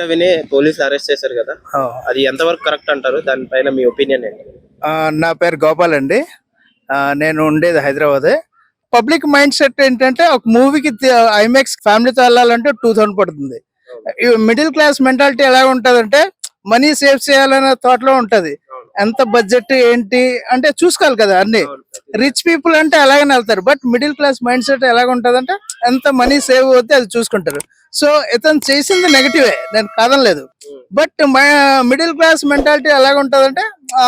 రవిని పోలీసులు అరెస్ట్ చేశారు కదా. అది ఎంతవరకు కరెక్ట్ అంటారు? దానిపైన మీ ఒపీనియన్ ఏంటి? నా పేరు గోపాల్ అండి. నేను ఉండేది హైదరాబాద్. పబ్లిక్ మైండ్ సెట్ ఏంటంటే ఒక మూవీకి ఐమాక్స్ ఫ్యామిలీతో వెళ్ళాలంటే టూ థౌసండ్ పడుతుంది. మిడిల్ క్లాస్ మెంటాలిటీ ఎలా ఉంటదంటే మనీ సేవ్ చేయాలనే థాట్లో ఉంటది. ఎంత బడ్జెట్ ఏంటి? అంటే చూసుకోవాలి కదా అన్ని. రిచ్ పీపుల్ అంటే అలాగనే వెళ్తారు. But middle class mind set ఎలాగ ఉంటదంటే ఎంత మనీ సేవ్ అవుతే అది చూసుకుంటారు. సో ఇతను చేసింది నెగటివే నేను కాదనలేదు. బట్ మిడిల్ క్లాస్ మెంటాలిటీ ఎలాగ ఉంటదంటే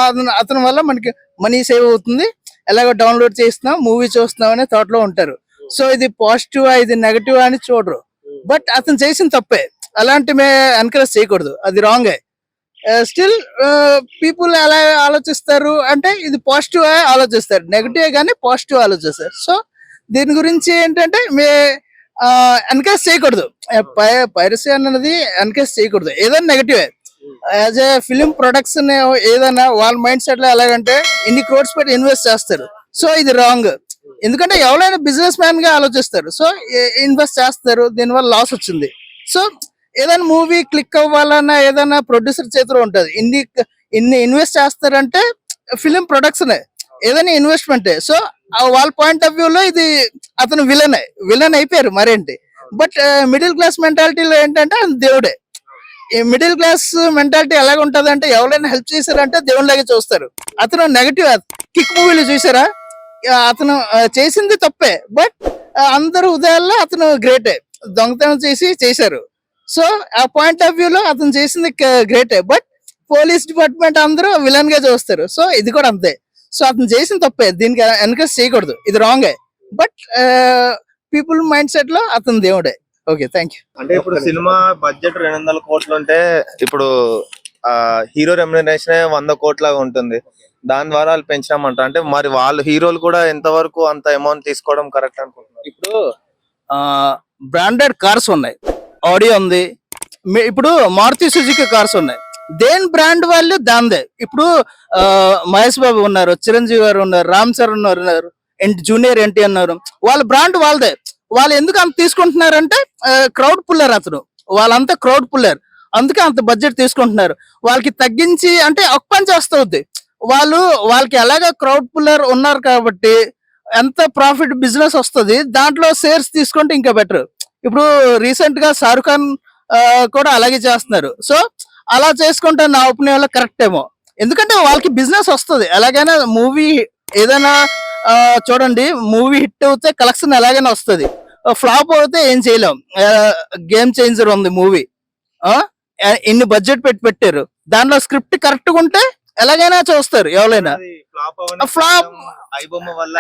అతను- అతని వల్ల మనకి మనీ సేవ్ అవుతుంది. ఎలాగో డౌన్లోడ్ చేస్తున్నాం మూవీ చూస్తున్నాం అనే థాట్ ఉంటారు. సో ఇది పాజిటివ్ ఇది నెగటివ్ అని చూడరు. బట్ అతను చేసిన తప్పే. అలాంటి మే ఎన్కరేజ్ చేయకూడదు. అది రాంగే స్టిల్ పీపుల్ ఎలా ఆలోచిస్తారు అంటే ఇది పాజిటివ్ ఆలోచిస్తారు. నెగిటివ్ కానీ పాజిటివ్ ఆలోచిస్తారు. సో దీని గురించి ఏంటంటే మే ఎన్కరేజ్ చేయకూడదు. పైరసీ అన్నది ఎన్కరేజ్ చేయకూడదు. ఏదైనా నెగటివే యాజ్ ఏ ఫిలిం ప్రొడక్షన్ ఏదైనా వాళ్ళ మైండ్ సెట్లో ఎలాగంటే ఇన్ని క్రోడ్స్ పెట్టి ఇన్వెస్ట్ చేస్తారు. సో ఇది రాంగ్ ఎందుకంటే ఎవరైనా బిజినెస్ మ్యాన్గా ఆలోచిస్తారు. సో ఇన్వెస్ట్ చేస్తారు. దీనివల్ల లాస్ వచ్చింది. సో ఏదైనా మూవీ క్లిక్ అవ్వాలన్నా ఏదైనా ప్రొడ్యూసర్ చేతిలో ఉంటది. ఇన్ని ఇన్ని ఇన్వెస్ట్ చేస్తారంటే ఫిలిం ప్రొడక్షన్ ఏదైనా ఇన్వెస్ట్మెంట్ సో వాళ్ళ పాయింట్ ఆఫ్ వ్యూ లో ఇది అతను విలన్ విలన్ అయిపోయారు మరేంటి? బట్ మిడిల్ క్లాస్ మెంటాలిటీలో ఏంటంటే దేవుడే. ఈ మిడిల్ క్లాస్ మెంటాలిటీ ఎలాగ ఉంటది అంటే ఎవరైనా హెల్ప్ చేశారంటే దేవుళ్ళగా చూస్తారు. అతను నెగటివ్ కిక్ మూవీలు చూసారా అతను చేసింది తప్పే. బట్ అందరు ఉదయాల్లో అతను గ్రేటే దొంగతనం చేసి చేశారు. సో ఆ పాయింట్ ఆఫ్ వ్యూ లో అతను చేసింది గ్రేటే బట్ పోలీస్ డిపార్ట్మెంట్ అందరూ విలన్గా చూస్తారు. సో ఇది కూడా అంతే. సో అతను చేసిన తప్పే దీనికి ఎన్కరేజ్ చేయకూడదు. ఇది రాంగే బట్ పీపుల్ మైండ్ సెట్లో అతను దేవుడే. ఓకే థ్యాంక్ యూ అంటే ఇప్పుడు సినిమా బడ్జెట్ రెండు వందల కోట్లు ఉంటే ఇప్పుడు ఆ హీరో రెమ్యునరేషన్ వంద కోట్లాగా ఉంటుంది. దాని ద్వారా వాళ్ళు పెంచినామంటారు అంటే మరి వాళ్ళు హీరోలు కూడా ఎంతవరకు అంత అమౌంట్ తీసుకోవడం కరెక్ట్ అనుకుంటున్నారు? ఇప్పుడు బ్రాండెడ్ కార్స్ ఉన్నాయి. ఆడియో ఉంది. మీ- ఇప్పుడు మారుతి సుజుకి కార్స్ ఉన్నాయి. దేని బ్రాండ్ వాల్యూ దాందే. ఇప్పుడు ఆ, మహేష్ బాబు ఉన్నారు చిరంజీవి గారు ఉన్నారు రామ్ చరణ్ ఉన్నారు ఎన్ జూనియర్ ఎన్టీ అన్నారు. వాళ్ళ బ్రాండ్ వాళ్ళదే. వాళ్ళు ఎందుకు అంత తీసుకుంటున్నారంటే క్రౌడ్ పుల్లర్ అతను. వాళ్ళంతా క్రౌడ్ పుల్లర్. అందుకే అంత బడ్జెట్ తీసుకుంటున్నారు. వాళ్ళకి తగ్గించి అంటే ఒక పని చేస్తుంది వాళ్ళు వాళ్ళకి ఎలాగ క్రౌడ్ పుల్లర్ ఉన్నారు కాబట్టి ఎంత ప్రాఫిట్ బిజినెస్ వస్తుంది దాంట్లో షేర్స్ తీసుకుంటే ఇంకా బెటర్. ఇప్పుడు రీసెంట్గా షారుఖ్ ఖాన్ కూడా అలాగే చేస్తున్నారు. సో అలా చేసుకుంటే నా ఒపీనియన్ కరెక్ట్ ఏమో. ఎందుకంటే వాళ్ళకి బిజినెస్ వస్తుంది. ఎలాగైనా మూవీ ఏదైనా చూడండి మూవీ హిట్ అవుతే కలెక్షన్ ఎలాగైనా వస్తుంది. ఫ్లాప్ అవుతే ఏం చేయలేం. గేమ్ చేంజర్ ఉంది మూవీ ఇన్ని బడ్జెట్ పెట్టి పెట్టారు. దాంట్లో స్క్రిప్ట్ కరెక్ట్గా ఉంటే ఎలాగైనా చూస్తారు ఎవరైనా. ఫ్లాప్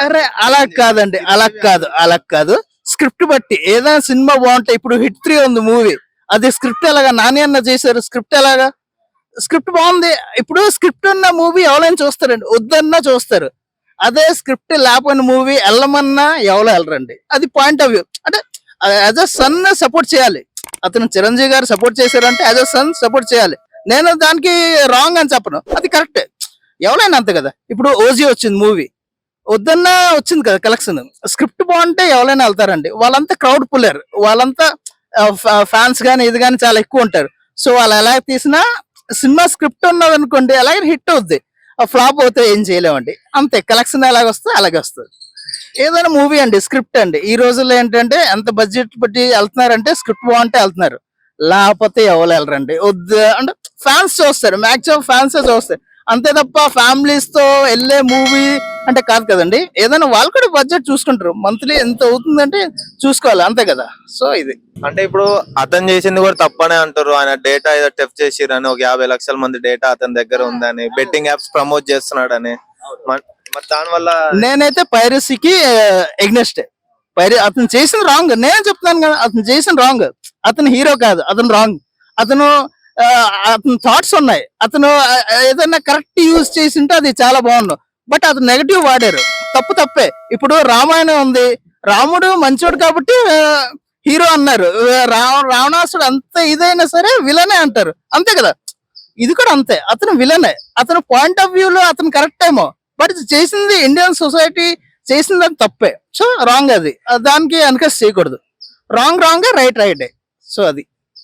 అరే అలా కాదండి. అలా కాదు. అలా కాదు. స్క్రిప్ట్ బట్టి ఏదైనా సినిమా బాగుంటాయి ఇప్పుడు హిట్ త్రీ ఉంది మూవీ అది స్క్రిప్ట్ ఎలాగా? నాని అన్న చేశారు స్క్రిప్ట్ ఎలాగా? స్క్రిప్ట్ బాగుంది. ఇప్పుడు స్క్రిప్ట్ ఉన్న మూవీ ఎవరైనా చూస్తారండి. వద్దన్నా చూస్తారు. అదే స్క్రిప్ట్ లేకపోయిన మూవీ వెళ్ళమన్నా ఎవరు వెళ్ళరండి. అది పాయింట్ ఆఫ్ వ్యూ అంటే యాజ్ అ సన్ సపోర్ట్ చేయాలి. అతను చిరంజీవి గారు సపోర్ట్ చేశారంటే యాజ్ అ సన్ సపోర్ట్ చేయాలి. నేను దానికి రాంగ్ అని చెప్పను. అది కరెక్ట్ ఎవరైనా అంతే కదా. ఇప్పుడు ఓజీ వచ్చింది మూవీ వద్దన్నా వచ్చింది కదా కలెక్షన్ స్క్రిప్ట్ బాగుంటే ఎవరైనా వెళ్తారండి. వాళ్ళంతా క్రౌడ్ పుల్లర్ వాళ్ళంతా ఫ్యాన్స్ కానీ ఇది కానీ చాలా ఎక్కువ ఉంటారు సో వాళ్ళు ఎలా తీసినా సినిమా స్క్రిప్ట్ ఉన్నది అనుకోండి అలాగే హిట్ అవుద్ది. ఫ్లాప్ అవుతే ఏం చేయలేమండి. అంతే కలెక్షన్ ఎలాగ వస్తే అలాగే వస్తుంది. ఏదైనా మూవీ అండి స్క్రిప్ట్ అండి. ఈ రోజుల్లో ఏంటంటే ఎంత బడ్జెట్ పెట్టి వెళ్తున్నారంటే స్క్రిప్ట్ బాగుంటే వెళ్తున్నారు. లేకపోతే ఎవరు వెళ్ళరండి. వద్దు అంటే ఫ్యాన్స్ చూస్తారు. మాక్సిమం ఫ్యాన్స్ చూస్తారు. అంతే తప్ప ఫ్యామిలీస్తో వెళ్ళే మూవీ అంటే కాదు కదండి. ఏదైనా వాళ్ళు కూడా బడ్జెట్ చూసుకుంటారు. మంత్లీ ఎంత అవుతుందంటే చూసుకోవాలి అంతే కదా. సో ఇది. అంటే ఇప్పుడు అతను చేసింది కూడా తప్పనే అంటారు. ఆయన డేటా ఏదో టెఫ్ చేసిరని ఒక యాభై లక్షల మంది డేటా అతని దగ్గర ఉందని బెట్టింగ్ యాప్స్ ప్రమోట్ చేస్తున్నాడని. మ- మరి దాని వల్ల నేనైతే పైరసీకి ఎగ్నెస్ట్ పైర అతను చేసిన రాంగ్ నేను చెప్తున్నాను కదా అతను చేసిన రాంగ్ అతను హీరో కాదు అతను రాంగ్ అతను అతను థాట్స్ ఉన్నాయి. అతను ఏదైనా కరెక్ట్ యూజ్ చేసి ఉంటే అది చాలా బాగుండు. బట్ అతను నెగటివ్ వాడారు. తప్పు తప్పే. ఇప్పుడు రామాయణం ఉంది. రాముడు మంచోడు కాబట్టి హీరో అన్నారు. రావణాసుడు అంత ఇదైనా సరే విలనే అంటారు. అంతే కదా? ఇది కూడా అంతే. అతను విలనే అతను పాయింట్ ఆఫ్ వ్యూలో అతను కరెక్ట్ ఏమో. బట్ చేసింది ఇండియన్ సొసైటీ చేసింది అది తప్పే. సో రాంగ్ అది. దానికి ఎన్కరేజ్ చేయకూడదు. Wrong wrong right right so అది.